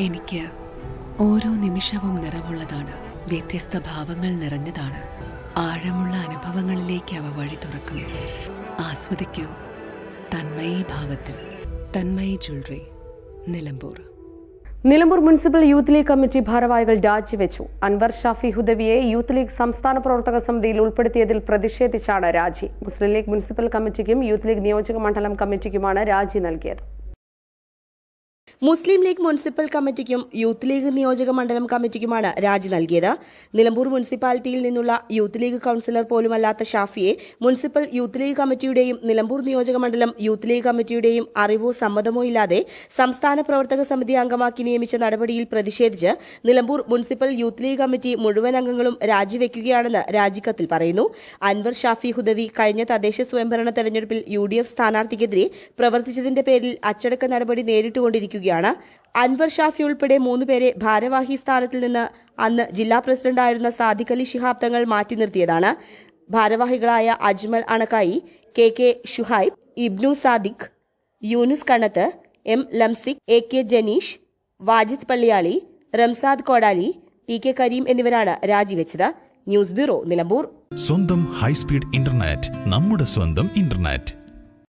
എനിക്ക് ഓരോ നിമിഷവും നിറവുള്ളതാണ്. വ്യത്യസ്ത ഭാവങ്ങൾ നിറഞ്ഞതാണ്. ആഴമുള്ള അനുഭവങ്ങളിലേക്ക് അവ വഴി തുറക്കുന്നു. ആസ്വദിക്കൂ. തന്മയി ഭാവത്തിൽ. Tanmayi jewellery. Nilambur. Nilambur municipal youth league committee ഭാരവാഹികൾ രാജിവെച്ചു. അൻവർ ഷാഫി ഹുദവിയെ യൂത്ത് ലീഗ് സംസ്ഥാന പ്രവർത്തക സമിതിയിൽ ഉൾപ്പെടുത്തിയതിൽ പ്രതിഷേധിച്ചാണ് രാജി. മുസ്ലിം ലീഗ് മുനിസിപ്പൽ കമ്മിറ്റിക്കും യൂത്ത് ലീഗ് നിയോജക മണ്ഡലം കമ്മിറ്റിക്കുമാണ് രാജി നൽകിയത്. മുസ്ലിം ലീഗ് മുനിസിപ്പൽ കമ്മിറ്റിക്കും യൂത്ത് ലീഗ് നിയോജക മണ്ഡലം കമ്മിറ്റിക്കുമാണ് രാജി നൽകിയത്. നിലമ്പൂർ മുനിസിപ്പാലിറ്റിയിൽ നിന്നുള്ള യൂത്ത് ലീഗ് കൌൺസിലർ പോലുമല്ലാത്ത ഷാഫിയെ മുനിസിപ്പൽ യൂത്ത് ലീഗ് കമ്മിറ്റിയുടെയും നിലമ്പൂർ നിയോജക മണ്ഡലം യൂത്ത് ലീഗ് കമ്മിറ്റിയുടെയും അറിവോ സമ്മതമോ ഇല്ലാതെ സംസ്ഥാന പ്രവർത്തക സമിതി അംഗമാക്കി നിയമിച്ച നടപടിയിൽ പ്രതിഷേധിച്ച് Nilambur municipal youth league committee മുഴുവൻ അംഗങ്ങളും രാജിവെക്കുകയാണെന്ന് രാജിക്കത്തിൽ പറയുന്നു. അൻവർ ഷാഫി ഹുദവി കഴിഞ്ഞ തദ്ദേശ സ്വയംഭരണ തെരഞ്ഞെടുപ്പിൽ യു ഡി എഫ് സ്ഥാനാർത്ഥിക്കെതിരെ പ്രവർത്തിച്ചതിന്റെ പേരിൽ അച്ചടക്ക നടപടി നേരിട്ടുകൊണ്ടിരിക്കുകയാണ് അൻവർ ഷാഫി ഉൾപ്പെടെ മൂന്നുപേരെ ഭാരവാഹി സ്ഥാനത്തിൽ നിന്ന് അന്ന് ജില്ലാ പ്രസിഡന്റായിരുന്ന സാദിഖ് അലി ശിഹാബ് തങ്ങൾ മാറ്റി നിർത്തിയതാണ്. ഭാരവാഹികളായ Ajmal Anakkayi K K Shuhaib Ibnu Sadiq Yunus Kannath M Lamsik A K Janeesh Wajid Palliyali Ramsad Kodali T K Kareem എന്നിവരാണ് രാജിവെച്ചത്. News bureau Nilambur. സ്വന്തം ഹൈസ്പീഡ് ഇന്റർനെറ്റ് നമ്മുടെ സ്വന്തം ഇന്റർനെറ്റ്.